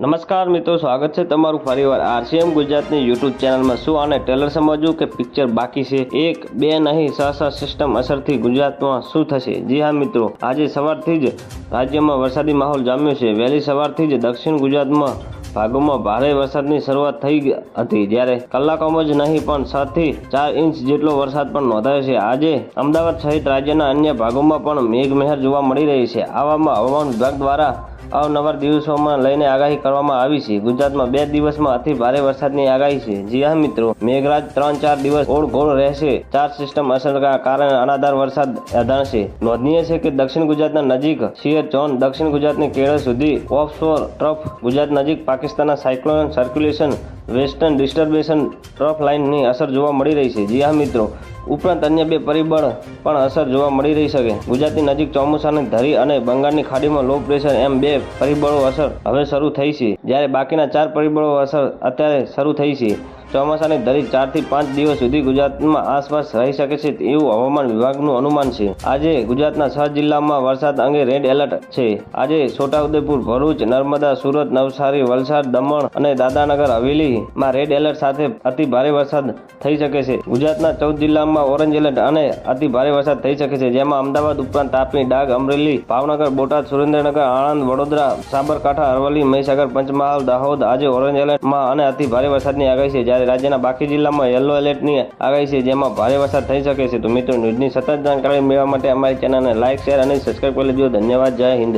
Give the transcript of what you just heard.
નમસ્કાર મિત્રો, સ્વાગત છે તમારું ફરીવાર આરસીએમ ગુજરાતની યુટ્યુબ ચેનલમાં. શું આને ટેલર સમજવું કે પિક્ચર બાકી છે? એક, બે નહીં સહસા સિસ્ટમ અસરથી ગુજરાતમાં શું થશે? જી હા મિત્રો, આજે સવારથી જ રાજ્યમાં વરસાદી માહોલ જામ્યો છે. વહેલી સવારથી જ દક્ષિણ ગુજરાતમાં ભાગોમાં ભારે વરસાદની શરૂઆત થઈ હતી. જ્યારે કલાકોમાં જ નહીં, પણ છ થી ચાર ઇંચ જેટલો વરસાદ પણ નોંધાયો છે. આજે અમદાવાદ સહિત રાજ્યના અન્ય ભાગોમાં પણ મેઘમહેર જોવા મળી રહી છે. આવામાં હવામાન વિભાગ દ્વારા અવનવાર દિવસોમાં લઈને આગાહી કરવામાં આવી છે. ગુજરાતમાં બે દિવસમાં અતિ ભારે વરસાદની આગાહી છે. જી હા, મિત્રો. મેઘરાજ ત્રણ ચાર દિવસ ઓળઘોળ રહેશે. ચાર સિસ્ટમ અસરના કારણે અનાધાર વરસાદ યાધાશે નોંધનીય છે કે દક્ષિણ ગુજરાતના નજીક શિયર ઝોન, દક્ષિણ ગુજરાતની કેરળ સુધી ઓફશોર ટ્રફ, ગુજરાત નજીક પાકિસ્તાનના cyclone circulation, western disturbance trough લાઇનની અસર જોવા મળી રહી છે. જી હા, મિત્રો. ઉપરાંત અન્ય બે પરિબળ પણ અસર જોવા મળી રહી શકે. ગુજરાતની નજીક ચોમાસાની ધરી અને બંગાળની ખાડીમાં લો પ્રેશર એમ બે પરિબળો અસર હવે શરૂ થઈ છે. જ્યારે બાકીના ચાર પરિબળો અસર અત્યારે શરૂ થઈ છે. ચોમાસાની ધરી ચારથી પાંચ દિવસ સુધી ગુજરાતમાં આસપાસ રહી શકે છે એવું હવામાન વિભાગનું અનુમાન છે. આજે ગુજરાતના છ જિલ્લામાં વરસાદ અંગે રેડ એલર્ટ છે. આજે છોટાઉદેપુર, ભરૂચ, નર્મદા, સુરત, નવસારી, વલસાડ, દમણ અને દાદાનગર હવેલીમાં રેડ એલર્ટ સાથે અતિ ભારે વરસાદ થઈ શકે છે. ગુજરાતના ચૌદ જિલ્લામાં ઓરેન્જ એલર્ટ અને અતિ ભારે વરસાદ થઈ શકે છે, જેમાં અમદાવાદ ઉપરાંત તાપી, ડાંગ, અમરેલી, ભાવનગર, બોટાદ, સુરેન્દ્રનગર, આણંદ, વડોદરા, સાબરકાંઠા, અરવલ્લી, મહીસાગર, પંચમહાલ, દાહોદ આજે ઓરેન્જ એલર્ટમાં અને અતિ ભારે વરસાદની આગાહી છે. જ્યારે રાજ્યના બાકી જિલ્લામાં યલો એલર્ટની આગાહી છે, જેમાં ભારે વરસાદ થઈ શકે છે. તો મિત્રો, ન્યૂઝની સતત જાણકારી મેળવવા માટે અમારી ચેનલને લાઇક શેર અને સબસ્ક્રાઈબ કરી લેજો. ધન્યવાદ. જય હિન્દ.